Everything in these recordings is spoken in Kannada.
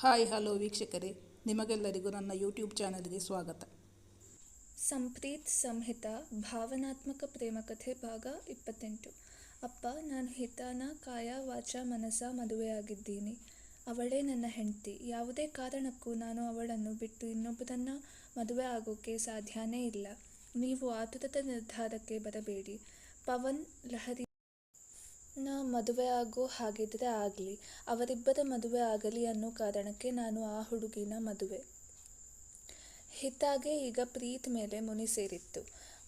ಹಾಯ್, ಹಲೋ ವೀಕ್ಷಕರೇ. ನಿಮಗೆಲ್ಲರಿಗೂ ನನ್ನ ಯೂಟ್ಯೂಬ್ ಚಾನಲ್ಗೆ ಸ್ವಾಗತ. ಸಂಪ್ರೀತ್ ಸಂಹಿತ, ಭಾವನಾತ್ಮಕ ಪ್ರೇಮಕಥೆ ಭಾಗ ಇಪ್ಪತ್ತೆಂಟು. ಅಪ್ಪ, ನಾನು ಹಿತಾನ ಕಾಯ ವಾಚ ಮನಸ ಮದುವೆಯಾಗಿದ್ದೀನಿ. ಅವಳೇ ನನ್ನ ಹೆಂಡತಿ. ಯಾವುದೇ ಕಾರಣಕ್ಕೂ ನಾನು ಅವಳನ್ನು ಬಿಟ್ಟು ಇನ್ನೊಬ್ಬರನ್ನು ಮದುವೆ ಆಗೋಕ್ಕೆ ಸಾಧ್ಯನೇ ಇಲ್ಲ. ನೀವು ಆತುರದ ನಿರ್ಧಾರಕ್ಕೆ ಬರಬೇಡಿ. ಪವನ್ ಲಹರಿ ನ ಮದುವೆ ಆಗೋ ಹಾಗಿದ್ರೆ ಆಗಲಿ, ಅವರಿಬ್ಬರ ಮದುವೆ ಆಗಲಿ ಅನ್ನೋ ಕಾರಣಕ್ಕೆ ನಾನು ಆ ಹುಡುಗಿನ ಮದುವೆ. ಹಿತಾಗೆ ಈಗ ಪ್ರೀತ್ ಮೇಲೆ ಮುನಿ ಸೇರಿತ್ತು.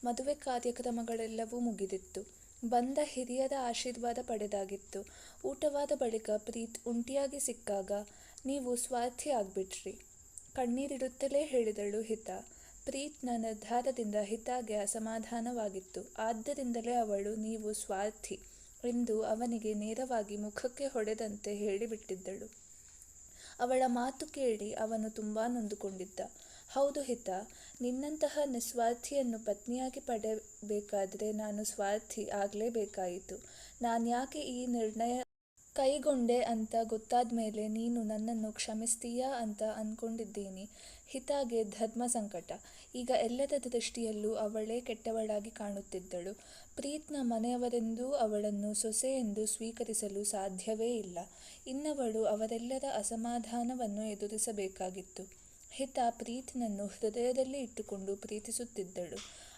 ಮದುವೆ ಕಾರ್ಯಕ್ರಮಗಳೆಲ್ಲವೂ ಮುಗಿದಿತ್ತು. ಬಂದ ಹಿರಿಯರ ಆಶೀರ್ವಾದ ಪಡೆದಾಗಿತ್ತು. ಊಟವಾದ ಬಳಿಕ ಪ್ರೀತ್ ಉಂಟಿಯಾಗಿ ಸಿಕ್ಕಾಗ, ನೀವು ಸ್ವಾರ್ಥಿ ಆಗ್ಬಿಟ್ರಿ. ಕಣ್ಣೀರಿಡುತ್ತಲೇ ಹೇಳಿದಳು ಹಿತ. ಪ್ರೀತ್ನ ನಿರ್ಧಾರದಿಂದ ಹಿತಾಗೆ ಅಸಮಾಧಾನವಾಗಿತ್ತು. ಆದ್ದರಿಂದಲೇ ಅವಳು, ನೀವು ಸ್ವಾರ್ಥಿ. ಎಂದು ಅವನಿಗೆ ನೇರವಾಗಿ ಮುಖಕ್ಕೆ ಹೊಡೆದಂತೆ ಹೇಳಿಬಿಟ್ಟಿದ್ದಳು. ಅವಳ ಮಾತು ಕೇಳಿ ಅವನು ತುಂಬಾ ನೊಂದುಕೊಂಡಿದ್ದ. ಹೌದು ಹಿತ, ನಿನ್ನಂತಹ ನಿಸ್ವಾರ್ಥಿಯನ್ನು ಪತ್ನಿಯಾಗಿ ಪಡೆಯಬೇಕಾದರೆ ನಾನು ಸ್ವಾರ್ಥಿ ಆಗಲೇಬೇಕಾಯಿತು. ನಾನ್ಯಾಕೆ ಈ ನಿರ್ಣಯ ಕೈಗೊಂಡೆ ಅಂತ ಗೊತ್ತಾದ ಮೇಲೆ ನೀನು ನನ್ನನ್ನು ಕ್ಷಮಿಸ್ತೀಯಾ ಅಂತ ಅಂದ್ಕೊಂಡಿದ್ದೀನಿ ಹಿತಾಗೆ ಧರ್ಮ ಸಂಕಟ ಈಗ ಎಲ್ಲರ ದೃಷ್ಟಿಯಲ್ಲೂ ಅವಳೇ ಕೆಟ್ಟವಳಾಗಿ ಕಾಣುತ್ತಿದ್ದಳು. ಪ್ರೀತ್ನ ಮನೆಯವರೆಂದೂ ಅವಳನ್ನು ಸೊಸೆ ಎಂದು ಸ್ವೀಕರಿಸಲು ಸಾಧ್ಯವೇ ಇಲ್ಲ. ಇನ್ನವಳು ಅವರೆಲ್ಲರ ಅಸಮಾಧಾನವನ್ನು ಎದುರಿಸಬೇಕಾಗಿತ್ತು. ಹಿತ ಪ್ರೀತ್ನನ್ನು ಹೃದಯದಲ್ಲಿ ಇಟ್ಟುಕೊಂಡು ಪ್ರೀತಿಸುತ್ತಿದ್ದಳು.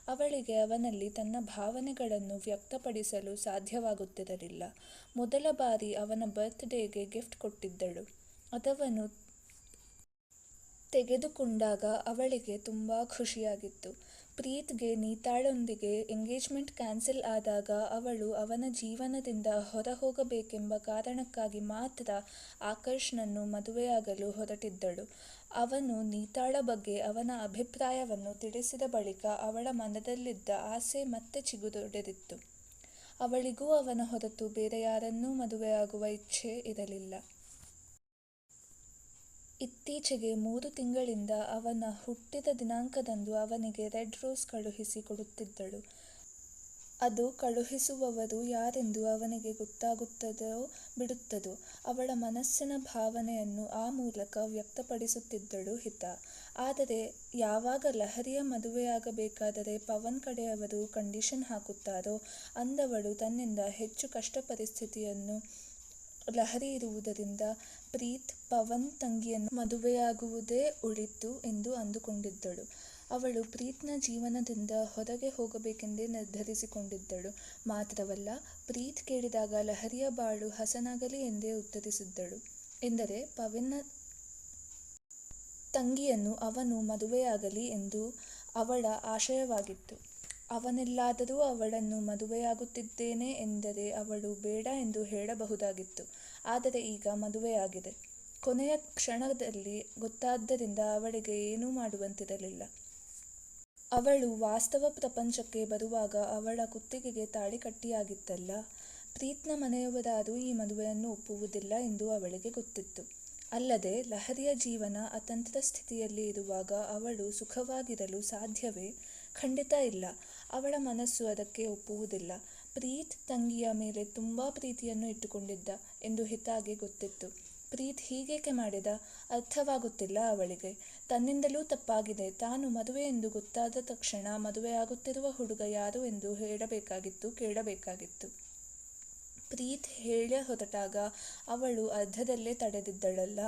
ಅವಳಿಗೆ ಅವನಲ್ಲಿ ತನ್ನ ಭಾವನೆಗಳನ್ನು ವ್ಯಕ್ತಪಡಿಸಲು ಸಾಧ್ಯವಾಗುತ್ತಿರಲಿಲ್ಲ. ಮೊದಲ ಬಾರಿ ಅವನ ಬರ್ತ್ಡೇಗೆ ಗಿಫ್ಟ್ ಕೊಟ್ಟಿದ್ದಳು. ಅದವನು ತೆಗೆದುಕೊಂಡಾಗ ಅವಳಿಗೆ ತುಂಬ ಖುಷಿಯಾಗಿತ್ತು. ಪ್ರೀತ್ಗೆ ನೀತಾಳೊಂದಿಗೆ ಎಂಗೇಜ್ಮೆಂಟ್ ಕ್ಯಾನ್ಸಲ್ ಆದಾಗ ಅವಳು ಅವನ ಜೀವನದಿಂದ ಹೊರ ಹೋಗಬೇಕೆಂಬ ಕಾರಣಕ್ಕಾಗಿ ಮಾತ್ರ ಆಕರ್ಷ್ನನ್ನು ಮದುವೆಯಾಗಲು ಹೊರಟಿದ್ದಳು. ಅವನು ನೀತಾಳ ಬಗ್ಗೆ ಅವನ ಅಭಿಪ್ರಾಯವನ್ನು ತಿಳಿಸಿದ ಬಳಿಕ ಅವಳ ಮನದಲ್ಲಿದ್ದ ಆಸೆ ಮತ್ತೆ ಚಿಗುರೊಡೆದಿತ್ತು. ಅವಳಿಗೂ ಅವನ ಹೊರತು ಬೇರೆ ಯಾರನ್ನೂ ಮದುವೆಯಾಗುವ ಇಚ್ಛೆ ಇರಲಿಲ್ಲ. ಇತ್ತೀಚೆಗೆ ಮೂರು ತಿಂಗಳಿಂದ ಅವನ ಹುಟ್ಟಿದ ದಿನಾಂಕದಂದು ಅವನಿಗೆ ರೆಡ್ ರೋಸ್ ಕಳುಹಿಸಿ ಕೊಡುತ್ತಿದ್ದಳು. ಅದು ಕಳುಹಿಸುವವರು ಯಾರೆಂದು ಅವನಿಗೆ ಗೊತ್ತಾಗುತ್ತದೋ ಬಿಡುತ್ತದೋ ಅವಳ ಮನಸ್ಸಿನ ಭಾವನೆಯನ್ನು ಆ ಮೂಲಕ ವ್ಯಕ್ತಪಡಿಸುತ್ತಿದ್ದಳು ಹಿತ. ಆದರೆ ಯಾವಾಗ ಲಹರಿಯ ಮದುವೆಯಾಗಬೇಕಾದರೆ ಪವನ್ ಕಡೆಯವರು ಕಂಡೀಷನ್ ಹಾಕುತ್ತಾರೋ ಅಂದವಳು ತನ್ನಿಂದ ಹೆಚ್ಚು ಕಷ್ಟ ಪರಿಸ್ಥಿತಿಯನ್ನು ಲಹರಿ ಇರುವುದರಿಂದ ಪ್ರೀತ್ ಪವನ್ ತಂಗಿಯನ್ನು ಮದುವೆಯಾಗುವುದೇ ಉಳಿತು ಎಂದು ಅಂದುಕೊಂಡಿದ್ದಳು. ಅವಳು ಪ್ರೀತ್ನ ಜೀವನದಿಂದ ಹೊರಗೆ ಹೋಗಬೇಕೆಂದೇ ನಿರ್ಧರಿಸಿಕೊಂಡಿದ್ದಳು. ಮಾತ್ರವಲ್ಲ, ಪ್ರೀತ್ ಕೇಳಿದಾಗ ಲಹರಿಯ ಬಾಳು ಹಸನಾಗಲಿ ಎಂದೇ ಉತ್ತರಿಸಿದ್ದಳು. ಎಂದರೆ, ಪವನ್ನ ತಂಗಿಯನ್ನು ಅವನು ಮದುವೆಯಾಗಲಿ ಎಂದು ಅವಳ ಆಶಯವಾಗಿತ್ತು. ಅವನೆಲ್ಲಾದರೂ ಅವಳನ್ನು ಮದುವೆಯಾಗುತ್ತಿದ್ದೇನೆ ಎಂದರೆ ಅವಳು ಬೇಡ ಎಂದು ಹೇಳಬಹುದಾಗಿತ್ತು. ಆದರೆ ಈಗ ಮದುವೆಯಾಗಿದೆ. ಕೊನೆಯ ಕ್ಷಣದಲ್ಲಿ ಗೊತ್ತಾದ್ದರಿಂದ ಅವಳಿಗೆ ಏನೂ ಮಾಡುವಂತಿರಲಿಲ್ಲ. ಅವಳು ವಾಸ್ತವ ಪ್ರಪಂಚಕ್ಕೆ ಬರುವಾಗ ಅವಳ ಕುತ್ತಿಗೆಗೆ ತಾಳಿ ಕಟ್ಟಿಯಾಗಿತ್ತಲ್ಲ ಪ್ರೀತ್ನ ಮನೆಯವರಾರೂ ಈ ಮದುವೆಯನ್ನು ಒಪ್ಪುವುದಿಲ್ಲ ಎಂದು ಅವಳಿಗೆ ಗೊತ್ತಿತ್ತು. ಅಲ್ಲದೆ ಲಹರಿಯ ಜೀವನ ಅತಂತ್ರ ಸ್ಥಿತಿಯಲ್ಲಿ ಇರುವಾಗ ಅವಳು ಸುಖವಾಗಿರಲು ಸಾಧ್ಯವೇ? ಖಂಡಿತ ಇಲ್ಲ. ಅವಳ ಮನಸ್ಸು ಅದಕ್ಕೆ ಒಪ್ಪುವುದಿಲ್ಲ. ಪ್ರೀತ್ ತಂಗಿಯ ಮೇಲೆ ತುಂಬ ಪ್ರೀತಿಯನ್ನು ಇಟ್ಟುಕೊಂಡಿದ್ದ ಎಂದು ಹಿತಾಗೆ ಗೊತ್ತಿತ್ತು. ಪ್ರೀತ್ ಹೀಗೇಕೆ ಮಾಡಿದ? ಅರ್ಥವಾಗುತ್ತಿಲ್ಲ ಅವಳಿಗೆ. ತನ್ನಿಂದಲೂ ತಪ್ಪಾಗಿದೆ. ತಾನು ಮದುವೆ ಎಂದು ಗೊತ್ತಾದ ತಕ್ಷಣ ಮದುವೆಯಾಗುತ್ತಿರುವ ಹುಡುಗ ಯಾರು ಎಂದು ಹೇಳಬೇಕಾಗಿತ್ತು, ಕೇಳಬೇಕಾಗಿತ್ತು. ಪ್ರೀತ್ ಹೇಳ ಹೊರಟಾಗ ಅವಳು ಅರ್ಧದಲ್ಲೇ ತಡೆದಿದ್ದಳಲ್ಲ.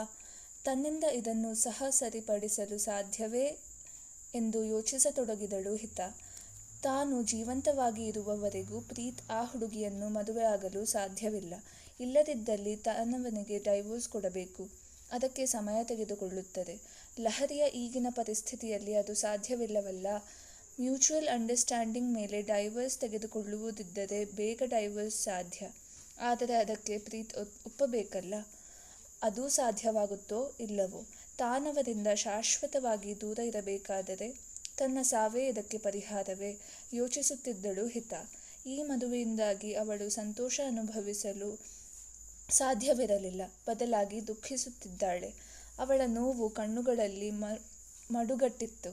ತನ್ನಿಂದ ಇದನ್ನು ಸಹ ಸರಿಪಡಿಸಲು ಸಾಧ್ಯವೇ ಎಂದು ಯೋಚಿಸತೊಡಗಿದಳು ಹಿತ. ತಾನು ಜೀವಂತವಾಗಿ ಇರುವವರೆಗೂ ಪ್ರೀತ್ ಆ ಹುಡುಗಿಯನ್ನು ಮದುವೆಯಾಗಲು ಸಾಧ್ಯವಿಲ್ಲ. ಇಲ್ಲದಿದ್ದಲ್ಲಿ ತಾನವನಿಗೆ ಡೈವೋರ್ಸ್ ಕೊಡಬೇಕು. ಅದಕ್ಕೆ ಸಮಯ ತೆಗೆದುಕೊಳ್ಳುತ್ತದೆ. ಲಹರಿಯ ಈಗಿನ ಪರಿಸ್ಥಿತಿಯಲ್ಲಿ ಅದು ಸಾಧ್ಯವಿಲ್ಲವಲ್ಲ. ಮ್ಯೂಚುವಲ್ ಅಂಡರ್ಸ್ಟ್ಯಾಂಡಿಂಗ್ ಮೇಲೆ ಡೈವರ್ಸ್ ತೆಗೆದುಕೊಳ್ಳುವುದಿದ್ದರೆ ಬೇಗ ಡೈವರ್ಸ್ ಸಾಧ್ಯ. ಆದರೆ ಅದಕ್ಕೆ ಪ್ರೀತ್ ಒಪ್ಪಬೇಕಲ್ಲ. ಅದು ಸಾಧ್ಯವಾಗುತ್ತೋ ಇಲ್ಲವೋ? ತಾನವರಿಂದ ಶಾಶ್ವತವಾಗಿ ದೂರ ಇರಬೇಕಾದರೆ ತನ್ನ ಸಾವೇ ಇದಕ್ಕೆ ಪರಿಹಾರವೇ ಯೋಚಿಸುತ್ತಿದ್ದಳು ಹಿತ. ಈ ಮದುವೆಯಿಂದಾಗಿ ಅವಳು ಸಂತೋಷ ಅನುಭವಿಸಲು ಸಾಧ್ಯವಿರಲಿಲ್ಲ. ಬದಲಾಗಿ ದುಃಖಿಸುತ್ತಿದ್ದಾಳೆ. ಅವಳ ನೋವು ಕಣ್ಣುಗಳಲ್ಲಿ ಮ, ಮಡುಗಟ್ಟಿತ್ತು.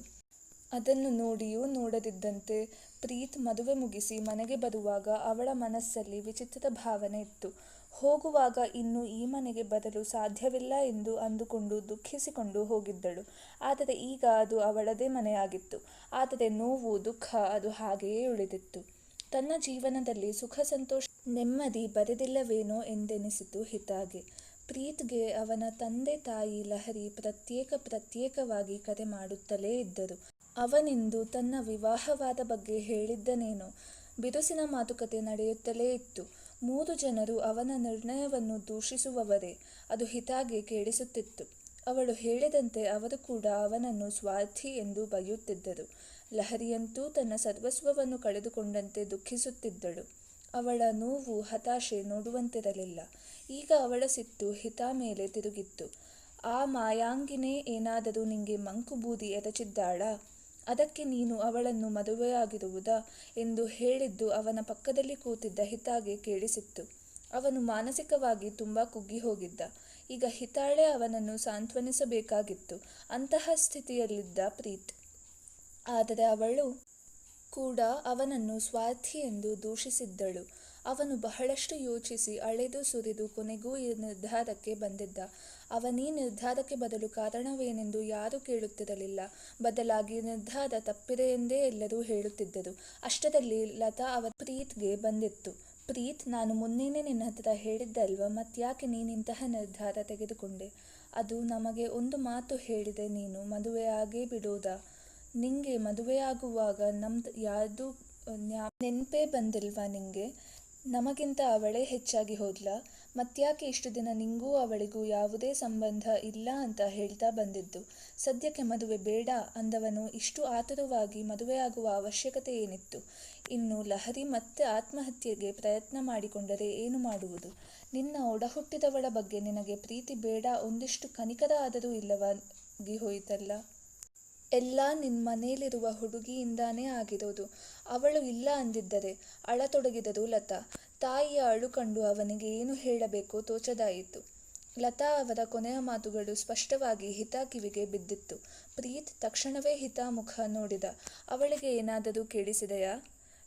ಅದನ್ನು ನೋಡಿಯೂ ನೋಡದಿದ್ದಂತೆ ಪ್ರೀತ್ ಮದುವೆ ಮುಗಿಸಿ ಮನೆಗೆ ಬರುವಾಗ ಅವಳ ಮನಸ್ಸಲ್ಲಿ ವಿಚಿತ್ರ ಭಾವನೆ ಇತ್ತು. ಹೋಗುವಾಗ ಇನ್ನು ಈ ಮನೆಗೆ ಬರಲು ಸಾಧ್ಯವಿಲ್ಲ ಎಂದು ಅಂದುಕೊಂಡು ದುಃಖಿಸಿಕೊಂಡು ಹೋಗಿದ್ದಳು. ಆದರೆ ಈಗ ಅದು ಅವಳದೇ ಮನೆಯಾಗಿತ್ತು. ಆದರೆ ನೋವು, ದುಃಖ ಅದು ಹಾಗೆಯೇ ಉಳಿದಿತ್ತು. ತನ್ನ ಜೀವನದಲ್ಲಿ ಸುಖ, ಸಂತೋಷ, ನೆಮ್ಮದಿ ಬರೆದಿಲ್ಲವೇನೋ ಎಂದೆನಿಸಿತು ಹಿತಾಗೆ. ಪ್ರೀತ್ಗೆ ಅವನ ತಂದೆ ತಾಯಿ ಲಹರಿ ಪ್ರತ್ಯೇಕ ಪ್ರತ್ಯೇಕವಾಗಿ ಕರೆ ಮಾಡುತ್ತಲೇ ಇದ್ದರು. ಅವನಿಂದು ತನ್ನ ವಿವಾಹವಾದ ಬಗ್ಗೆ ಹೇಳಿದ್ದನೇನೋ ಬಿರುಸಿನ ಮಾತುಕತೆ ನಡೆಯುತ್ತಲೇ ಇತ್ತು. ಮೂರು ಜನರು ಅವನ ನಿರ್ಣಯವನ್ನು ದೂಷಿಸುವವರೇ, ಅದು ಹಿತಾಗೆ ಕೇಳಿಸುತ್ತಿತ್ತು. ಅವಳು ಹೇಳಿದಂತೆ ಅವರು ಕೂಡ ಅವನನ್ನು ಸ್ವಾರ್ಥಿ ಎಂದು ಬೈಯುತ್ತಿದ್ದರು ಲಹರಿಯಂತೂ ತನ್ನ ಸರ್ವಸ್ವವನ್ನು ಕಳೆದುಕೊಂಡಂತೆ ದುಃಖಿಸುತ್ತಿದ್ದಳು. ಅವಳ ನೋವು ಹತಾಶೆ ನೋಡುವಂತಿರಲಿಲ್ಲ. ಈಗ ಅವಳ ಸಿಟ್ಟು ಹಿತ ಮೇಲೆ ತಿರುಗಿತ್ತು. ಆ ಮಾಯಾಂಗಿನೇ ಏನಾದರೂ ನಿಂಗೆ ಮಂಕು ಬೂದಿ ಎರಚಿದ್ದಾಳಾ? ಅದಕ್ಕೆ ನೀನು ಅವಳನ್ನು ಮದುವೆಯಾಗಿರುವುದಾ ಎಂದು ಹೇಳಿದ್ದು ಅವನ ಪಕ್ಕದಲ್ಲಿ ಕೂತಿದ್ದ ಹಿತಾಗೆ ಕೇಳಿಸಿತ್ತು. ಅವನು ಮಾನಸಿಕವಾಗಿ ತುಂಬ ಕುಗ್ಗಿ ಹೋಗಿದ್ದ ಈಗ ಹಿತಾಳೆ ಅವನನ್ನು ಸಾಂತ್ವನಿಸಬೇಕಾಗಿತ್ತು. ಅಂತಹ ಸ್ಥಿತಿಯಲ್ಲಿದ್ದ ಪ್ರೀತ್. ಆದರೆ ಅವಳು ಕೂಡ ಅವನನ್ನು ಸ್ವಾರ್ಥಿ ಎಂದು ದೂಷಿಸಿದ್ದಳು. ಅವನು ಬಹಳಷ್ಟು ಯೋಚಿಸಿ ಅಳೆದು ಸುರಿದು ಕೊನೆಗೂ ಈ ನಿರ್ಧಾರಕ್ಕೆ ಬಂದಿದ್ದ. ಅವನೀ ನಿರ್ಧಾರಕ್ಕೆ ಬದಲು ಕಾರಣವೇನೆಂದು ಯಾರೂ ಕೇಳುತ್ತಿರಲಿಲ್ಲ. ಬದಲಾಗಿ ನಿರ್ಧಾರ ತಪ್ಪಿದೆ ಎಂದೇ ಎಲ್ಲರೂ ಹೇಳುತ್ತಿದ್ದರು. ಅಷ್ಟರಲ್ಲಿ ಲತಾ ಅವರ ಪ್ರೀತ್ಗೆ ಬಂದಿತ್ತು. ಪ್ರೀತ್, ನಾನು ಮೊನ್ನೆನೇ ನಿನ್ನ ಹತ್ರ ಹೇಳಿದ್ದಲ್ವ? ಮತ್ಯಾಕೆ ನೀನಿಂತಹ ನಿರ್ಧಾರ ತೆಗೆದುಕೊಂಡೆ? ಅದು ನಮಗೆ ಒಂದು ಮಾತು ಹೇಳಿದೆ ನೀನು ಮದುವೆಯಾಗೇ ಬಿಡೋದಾ? ನಿಂಗೆ ಮದುವೆಯಾಗುವಾಗ ನಮ್ದು ಯಾರ್ದು ನೆನಪೇ ಬಂದಿಲ್ವಾ ನಿಂಗೆ? ನಮಗಿಂತ ಅವಳೇ ಹೆಚ್ಚಾಗಿ ಹೋದ್ಲಾ ಮತ್ಯಾಕೆ ಇಷ್ಟು ದಿನ ನಿಂಗೂ ಅವಳಿಗೂ ಯಾವುದೇ ಸಂಬಂಧ ಇಲ್ಲ ಅಂತ ಹೇಳ್ತಾ ಬಂದಿದ್ದು. ಸದ್ಯಕ್ಕೆ ಮದುವೆ ಬೇಡ ಅಂದವನು ಇಷ್ಟು ಆತುರವಾಗಿ ಮದುವೆಯಾಗುವ ಅವಶ್ಯಕತೆ ಏನಿತ್ತು? ಇನ್ನು ಲಹರಿ ಮತ್ತೆ ಆತ್ಮಹತ್ಯೆಗೆ ಪ್ರಯತ್ನ ಮಾಡಿಕೊಂಡರೆ ಏನು ಮಾಡುವುದು? ನಿನ್ನ ಒಡಹುಟ್ಟಿದವಳ ಬಗ್ಗೆ ನಿನಗೆ ಪ್ರೀತಿ ಬೇಡ, ಒಂದಿಷ್ಟು ಕನಿಕರ ಆದರೂ ಇಲ್ಲವಾಗಿ ಹೋಯಿತಲ್ಲ. ಎಲ್ಲ ನಿನ್ನ ಮನೆಯಲ್ಲಿರುವ ಹುಡುಗಿಯಿಂದಾನೇ ಆಗಿರೋದು. ಅವಳು ಇಲ್ಲ ಅಂದಿದ್ದರೆ ಅಳತೊಡಗಿದರು ಲತಾ. ತಾಯಿಯ ಅಳು ಕಂಡು ಅವನಿಗೆ ಏನು ಹೇಳಬೇಕೋ ತೋಚದಾಯಿತು. ಲತಾ ಅವರ ಕೊನೆಯ ಮಾತುಗಳು ಸ್ಪಷ್ಟವಾಗಿ ಹಿತಾ ಕಿವಿಗೆ ಬಿದ್ದಿತ್ತು. ಪ್ರೀತ್ ತಕ್ಷಣವೇ ಹಿತಾ ಮುಖ ನೋಡಿದ. ಅವಳಿಗೆ ಏನಾದರೂ ಕೇಳಿಸಿದೆಯಾ?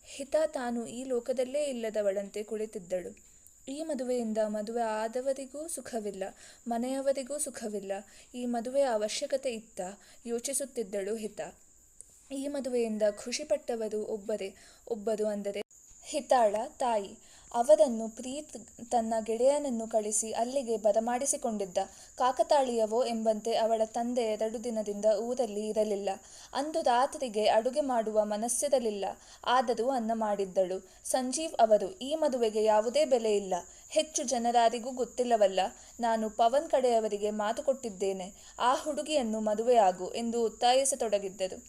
ಹಿತಾ ತಾನು ಈ ಲೋಕದಲ್ಲೇ ಇಲ್ಲದವಳಂತೆ ಕುಳಿತಿದ್ದಳು. ಈ ಮದುವೆಯಿಂದ ಮದುವೆ ಆದವರಿಗೂ ಸುಖವಿಲ್ಲ, ಮನೆಯವರಿಗೂ ಸುಖವಿಲ್ಲ. ಈ ಮದುವೆಯ ಅವಶ್ಯಕತೆ ಇತ್ತ, ಯೋಚಿಸುತ್ತಿದ್ದಳು ಹಿತ. ಈ ಮದುವೆಯಿಂದ ಖುಷಿಪಟ್ಟವರು ಒಬ್ಬರೇ, ಒಬ್ಬರು ಅಂದರೆ ಹಿತಾಳ ತಾಯಿ. ಅವರನ್ನು ಪ್ರೀತ್ ತನ್ನ ಗೆಳೆಯನನ್ನು ಕಳಿಸಿ ಅಲ್ಲಿಗೆ ಬರಮಾಡಿಸಿಕೊಂಡಿದ್ದ. ಕಾಕತಾಳಿಯವೋ ಎಂಬಂತೆ ಅವಳ ತಂದೆ ಎರಡು ದಿನದಿಂದ ಊರಲ್ಲಿ ಇರಲಿಲ್ಲ. ಅಂದು ರಾತ್ರಿಗೆ ಅಡುಗೆ ಮಾಡುವ ಮನಸ್ಸಿರಲಿಲ್ಲ. ಆದರೂ ಅನ್ನ ಮಾಡಿದ್ದಳು. ಸಂಜೀವ್ ಅವರು, ಈ ಮದುವೆಗೆ ಯಾವುದೇ ಬೆಲೆ ಇಲ್ಲ. ಹೆಚ್ಚು ಜನರಾರಿಗೂ ಗೊತ್ತಿಲ್ಲವಲ್ಲ. ನಾನು ಪವನ್ ಕಡೆಯವರಿಗೆ ಮಾತು ಕೊಟ್ಟಿದ್ದೇನೆ. ಆ ಹುಡುಗಿಯನ್ನು ಮದುವೆಯಾಗು ಎಂದು ಒತ್ತಾಯಿಸತೊಡಗಿದ್ದರು.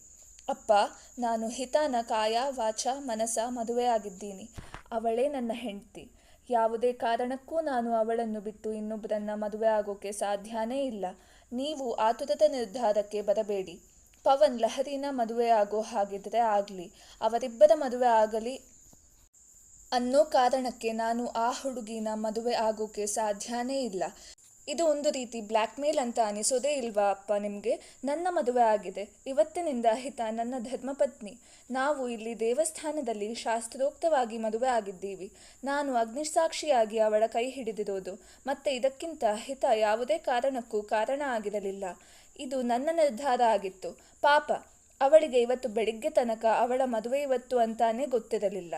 ಅಪ್ಪ, ನಾನು ಹಿತಾನ ಕಾಯ, ವಾಚ ಮನಸ ಮದುವೆಯಾಗಿದ್ದೀನಿ. ಅವಳೇ ನನ್ನ ಹೆಂಡತಿ. ಯಾವುದೇ ಕಾರಣಕ್ಕೂ ನಾನು ಅವಳನ್ನು ಬಿಟ್ಟು ಇನ್ನೊಬ್ಬರನ್ನ ಮದುವೆ ಆಗೋಕೆ ಸಾಧ್ಯನೇ ಇಲ್ಲ. ನೀವು ಆತುರದ ನಿರ್ಧಾರಕ್ಕೆ ಬರಬೇಡಿ. ಪವನ್ ಲಹರಿನ ಮದುವೆ ಆಗೋ ಹಾಗಿದ್ರೆ ಆಗಲಿ. ಅವರಿಬ್ಬರ ಮದುವೆ ಆಗಲಿ ಅನ್ನೋ ಕಾರಣಕ್ಕೆ ನಾನು ಆ ಹುಡುಗಿನ ಮದುವೆ ಆಗೋಕೆ ಸಾಧ್ಯನೇ ಇಲ್ಲ. ಇದು ಒಂದು ರೀತಿ ಬ್ಲ್ಯಾಕ್ ಮೇಲ್ ಅಂತ ಅನಿಸೋದೇ ಇಲ್ವಾ ಅಪ್ಪ ನಿಮಗೆ? ನನ್ನ ಮದುವೆ ಆಗಿದೆ. ಇವತ್ತಿನಿಂದ ಹಿತ ನನ್ನ ಧರ್ಮಪತ್ನಿ. ನಾವು ಇಲ್ಲಿ ದೇವಸ್ಥಾನದಲ್ಲಿ ಶಾಸ್ತ್ರೋಕ್ತವಾಗಿ ಮದುವೆ ಆಗಿದ್ದೀವಿ. ನಾನು ಅಗ್ನಿಸಾಕ್ಷಿಯಾಗಿ ಅವಳ ಕೈ ಹಿಡಿದಿರೋದು. ಮತ್ತೆ ಇದಕ್ಕಿಂತ ಹಿತ ಯಾವುದೇ ಕಾರಣಕ್ಕೂ ಕಾರಣ ಆಗಿರಲಿಲ್ಲ. ಇದು ನನ್ನ ನಿರ್ಧಾರ ಆಗಿತ್ತು. ಪಾಪ, ಅವಳಿಗೆ ಇವತ್ತು ಬೆಳಿಗ್ಗೆ ತನಕ ಅವಳ ಮದುವೆ ಇವತ್ತು ಅಂತಾನೆ ಗೊತ್ತಿರಲಿಲ್ಲ.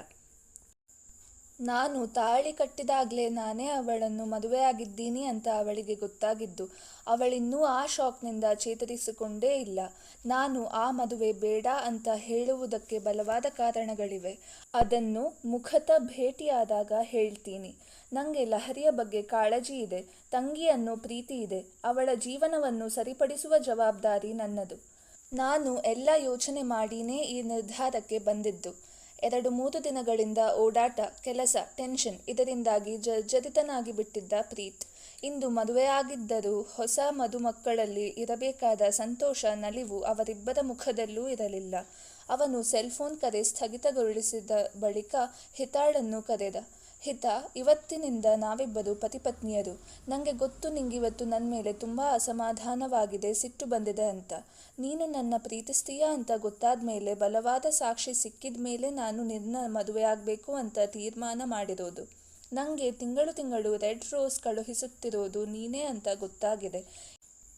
ನಾನು ತಾಳಿ ಕಟ್ಟಿದಾಗಲೇ ನಾನೇ ಅವಳನ್ನು ಮದುವೆಯಾಗಿದ್ದೀನಿ ಅಂತ ಅವಳಿಗೆ ಗೊತ್ತಾಗಿದ್ದು. ಅವಳಿನ್ನೂ ಆ ಶಾಕ್ನಿಂದ ಚೇತರಿಸಿಕೊಂಡೇ ಇಲ್ಲ. ನಾನು ಆ ಮದುವೆ ಬೇಡ ಅಂತ ಹೇಳುವುದಕ್ಕೆ ಬಲವಾದ ಕಾರಣಗಳಿವೆ. ಅದನ್ನು ಮುಖತ ಭೇಟಿಯಾದಾಗ ಹೇಳ್ತೀನಿ. ನನಗೆ ಲಹರಿಯ ಬಗ್ಗೆ ಕಾಳಜಿ ಇದೆ. ತಂಗಿ ಪ್ರೀತಿ ಇದೆ. ಅವಳ ಜೀವನವನ್ನು ಸರಿಪಡಿಸುವ ಜವಾಬ್ದಾರಿ ನನ್ನದು. ನಾನು ಎಲ್ಲ ಯೋಚನೆ ಮಾಡಿನೇ ಈ ನಿರ್ಧಾರಕ್ಕೆ ಬಂದಿದ್ದು. ಎರಡು ಮೂರು ದಿನಗಳಿಂದ ಓಡಾಟ, ಕೆಲಸ ಟೆನ್ಷನ್ ಇದರಿಂದಾಗಿ ಜರ್ಜರಿತನಾಗಿ ಬಿಟ್ಟಿದ್ದ ಪ್ರೀತ್. ಇಂದು ಮದುವೆಯಾಗಿದ್ದರೂ ಹೊಸ ಮದುಮಕ್ಕಳಲ್ಲಿ ಇರಬೇಕಾದ ಸಂತೋಷ, ನಲಿವು ಅವರಿಬ್ಬರ ಮುಖದಲ್ಲೂ ಇರಲಿಲ್ಲ. ಅವನು ಸೆಲ್ಫೋನ್ ಕರೆ ಸ್ಥಗಿತಗೊಳಿಸಿದ ಬಳಿಕ ಹಿತಾಳನ್ನು ಕರೆದ. ಹಿತ, ಇವತ್ತಿನಿಂದ ನಾವಿಬ್ಬರು ಪತಿಪತ್ನಿಯರು. ನನಗೆ ಗೊತ್ತು ನಿಂಗಿವತ್ತು ನನ್ನ ಮೇಲೆ ತುಂಬ ಅಸಮಾಧಾನವಾಗಿದೆ, ಸಿಟ್ಟು ಬಂದಿದೆ ಅಂತ. ನೀನು ನನ್ನ ಪ್ರೀತಿಸ್ತೀಯಾ ಅಂತ ಗೊತ್ತಾದ ಮೇಲೆ, ಬಲವಾದ ಸಾಕ್ಷಿ ಸಿಕ್ಕಿದ ಮೇಲೆ ನಾನು ನಿನ್ನ ಮದುವೆಯಾಗಬೇಕು ಅಂತ ತೀರ್ಮಾನ ಮಾಡಿರೋದು. ನನಗೆ ತಿಂಗಳು ತಿಂಗಳು ರೆಡ್ ರೋಸ್ ಕಳುಹಿಸುತ್ತಿರೋದು ನೀನೇ ಅಂತ ಗೊತ್ತಾಗಿದೆ.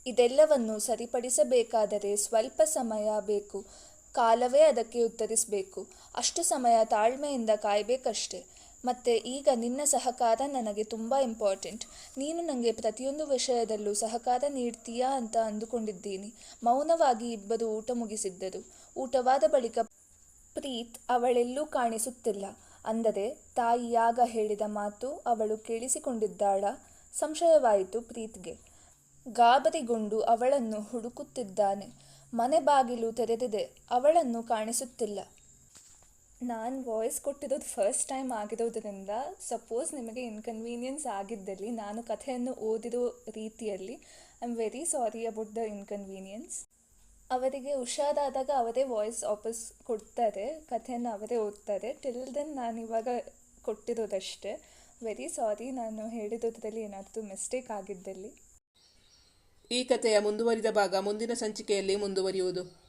ಇದೆಲ್ಲವನ್ನು ಸರಿಪಡಿಸಬೇಕಾದರೆ ಸ್ವಲ್ಪ ಸಮಯ ಬೇಕು. ಕಾಲವೇ ಅದಕ್ಕೆ ಉತ್ತರಿಸಬೇಕು. ಅಷ್ಟು ಸಮಯ ತಾಳ್ಮೆಯಿಂದ ಕಾಯಬೇಕಷ್ಟೆ. ಮತ್ತು ಈಗ ನಿನ್ನ ಸಹಕಾರ ನನಗೆ ತುಂಬ ಇಂಪಾರ್ಟೆಂಟ್ ನೀನು ನನಗೆ ಪ್ರತಿಯೊಂದು ವಿಷಯದಲ್ಲೂ ಸಹಕಾರ ನೀಡ್ತೀಯಾ ಅಂತ ಅಂದುಕೊಂಡಿದ್ದೀನಿ. ಮೌನವಾಗಿ ಇಬ್ಬರು ಊಟ ಮುಗಿಸಿದ್ದರು. ಊಟವಾದ ಬಳಿಕ ಪ್ರೀತ್ ಅವಳೆಲ್ಲೂ ಕಾಣಿಸುತ್ತಿಲ್ಲ. ಅಂದರೆ ತಾಯಿಯಾಗ ಹೇಳಿದ ಮಾತು ಅವಳು ಕೇಳಿಸಿಕೊಂಡಿದ್ದಾಳ. ಸಂಶಯವಾಯಿತು ಪ್ರೀತ್ಗೆ. ಗಾಬರಿಗೊಂಡು ಅವಳನ್ನು ಹುಡುಕುತ್ತಿದ್ದಾನೆ. ಮನೆ ಬಾಗಿಲು ತೆರೆದಿದೆ. ಅವಳನ್ನು ಕಾಣಿಸುತ್ತಿಲ್ಲ. ನಾನು ವಾಯ್ಸ್ ಕೊಟ್ಟಿರೋದು ಫಸ್ಟ್ ಟೈಮ್ ಆಗಿರೋದ್ರಿಂದ ಸಪೋಸ್ ನಿಮಗೆ ಇನ್ಕನ್ವೀನಿಯನ್ಸ್ ಆಗಿದ್ದಲ್ಲಿ ನಾನು ಕಥೆಯನ್ನು ಓದಿರೋ ರೀತಿಯಲ್ಲಿ I am very sorry about the inconvenience ಅವರಿಗೆ ಹುಷಾರಾದಾಗ ಅವರೇ ವಾಯ್ಸ್ ವಾಪಸ್ ಕೊಡ್ತಾರೆ, ಕಥೆಯನ್ನು ಅವರೇ ಓದ್ತಾರೆ. ಟಿಲ್ ದೆನ್ ನಾನು ಇವಾಗ ಕೊಟ್ಟಿರೋದಷ್ಟೇ. ವೆರಿ ಸಾರಿ ನಾನು ಹೇಳಿರೋದ್ರಲ್ಲಿ ಏನಾದರೂ ಮಿಸ್ಟೇಕ್ ಆಗಿದ್ದಲ್ಲಿ. ಈ ಕಥೆಯ ಮುಂದುವರಿದ ಭಾಗ ಮುಂದಿನ ಸಂಚಿಕೆಯಲ್ಲಿ ಮುಂದುವರಿಯುವುದು.